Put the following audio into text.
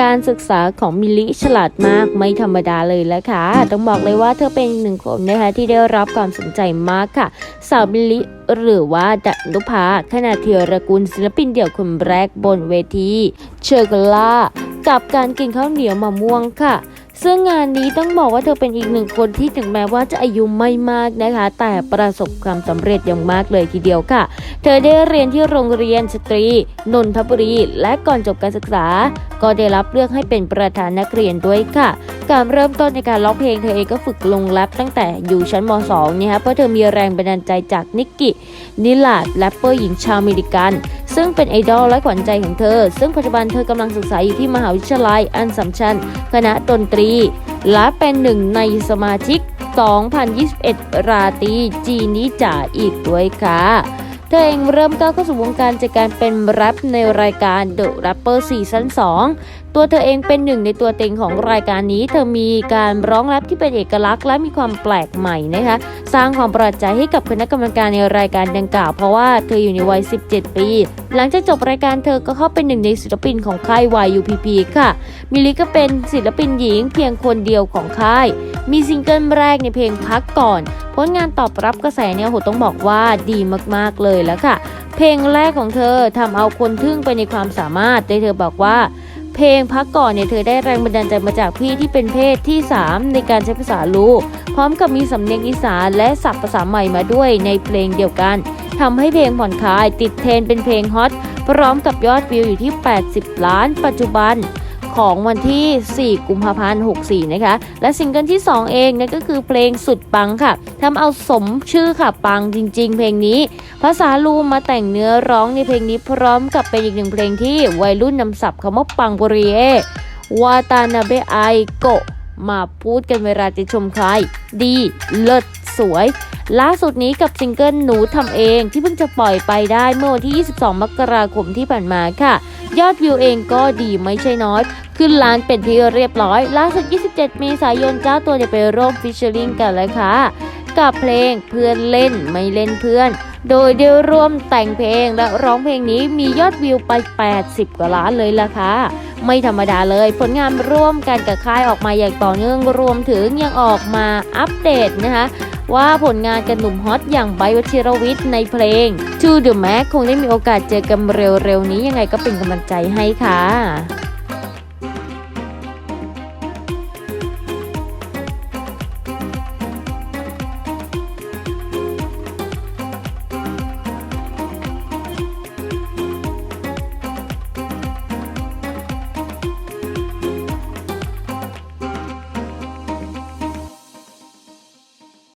การศึกษาของมิลิฉลาดมากไม่ธรรมดาเลยและค่ะ ต้องบอกเลยว่าเธอเป็นหนึ่งคนนะคะที่ได้รับความสนใจมากค่ะ สาวมิลิหรือว่าดนุภาขณะเทียรกุลศิลปินเดี่ยวคนแรกบนเวทีเชอร์กล่ากับการกินข้าวเหนียวมะม่วงค่ะ ซึ่งงานนี้ต้องบอกว่าเธอเป็นอีกหนึ่งคนที่ถึงแม้ว่าจะอายุไม่มากนะคะ แต่ประสบความสำเร็จอย่างมากเลยทีเดียวค่ะ เธอได้เรียนที่โรงเรียนสตรี นนทบุรี และก่อนจบการศึกษา ก็ได้รับเลือกให้เป็นประธานนักเรียนด้วยค่ะ การเริ่มต้นในการร้องเพลงเธอเองก็ฝึกลงแรปตั้งแต่อยู่ชั้นม .2 นี่ยฮะเพราะเธอมีแรงบันดาลใจจากนิกกี้นิลาดแรปเปอร์หญิงชาวอเมริกัน ซึ่งเป็นไอดอลและขวัญใจของเธอ ซึ่งปัจจุบันเธอกำลังศึกษาอยู่ที่มหาวิทยาลัยอันสัมชัญคณะดนตรี และเป็นหนึ่งในสมาชิก 2021 ราตรีจีนิจ่าอีกด้วยค่ะ เธอเองเริ่มก้าวเข้าสู่วงการจากการเป็นแรปในรายการ The Rapper Season 2ตัวเธอเองเป็นหนึ่งในตัวเต็งของรายการนี้ เธอมีการร้องแรปที่เป็นเอกลักษณ์และมีความแปลกใหม่นะคะ สร้างความประหลาดใจให้กับคณะกรรมการในรายการดังกล่าว เพราะว่าเธออยู่ในวัย 17 ปี หลังจากจบรายการเธอก็เข้าเป็นหนึ่งในศิลปินของค่าย YUPP ค่ะ มิลลิก็เป็นศิลปินหญิงเพียงคนเดียวของค่าย มีซิงเกิลแรกในเพลงพักก่อน ผลงานตอบรับกระแสเนี่ยโหต้องบอกว่าดีมากๆเลยแล้วค่ะ เพลงแรกของเธอทำเอาคนทึ่งไปในความสามารถโดยเธอบอกว่าเพลงพักก่อนเนี่ยเธอได้แรงบันดาลใจมาจากพี่ที่เป็นเพศที่ 3 ในการใช้ภาษาลูกพร้อมกับมีสำเนียงอีสานและศัพท์ภาษาใหม่มาด้วยในเพลงเดียวกันทำให้เพลงผ่อนคลายติดเทรนเป็นเพลงฮอตพร้อมกับยอดวิวอยู่ที่ 80 ล้านปัจจุบัน ของวันที่ 4 กุมภาพันธ์ 64 นะคะ และซิงเกิลที่ 2 เองนั่นก็คือเพลงสุดปังค่ะทำเอาสมชื่อค่ะปังจริง ๆ เพลงนี้ ภาษาลูมาแต่งเนื้อร้องในเพลงนี้พร้อมกับเป็นอีกหนึ่งเพลงที่วัยรุ่นนำศัพท์คำว่าปังบรีเอวาตานาเบไอโกะ มาพูดกันเวลาจะชมใคร ดี เลิศ สวย ล่าสุดนี้กับซิงเกิลหนูทำเองที่เพิ่งจะปล่อยไปได้เมื่อวันที่ 22 มกราคมที่ผ่านมาค่ะ ยอดวิวเองก็ดีไม่ใช่น้อยขึ้นล้านเป็นที่เรียบร้อย ล่าสุด 27 เมษายนเจ้าตัวจะไปร่วมฟิชเชอริงกันแล้วค่ะ กับเพลงเพื่อนเล่นไม่เล่นเพื่อน โดยได้ร่วมแต่งเพลงและร้องเพลงนี้มียอดวิวไป 80 กว่าล้านเลยล่ะค่ะไม่ธรรมดาเลย ผลงานร่วมกันกับค่ายออกมาอย่างต่อเนื่องรวมถึงยังออกมาอัปเดตนะคะว่าผลงานกับหนุ่มฮอตอย่างไบร์ทวชิรวิทย์ในเพลง To the Max คงได้มีโอกาสเจอกันเร็วๆนี้ยังไงก็เป็นกำลังใจให้ค่ะ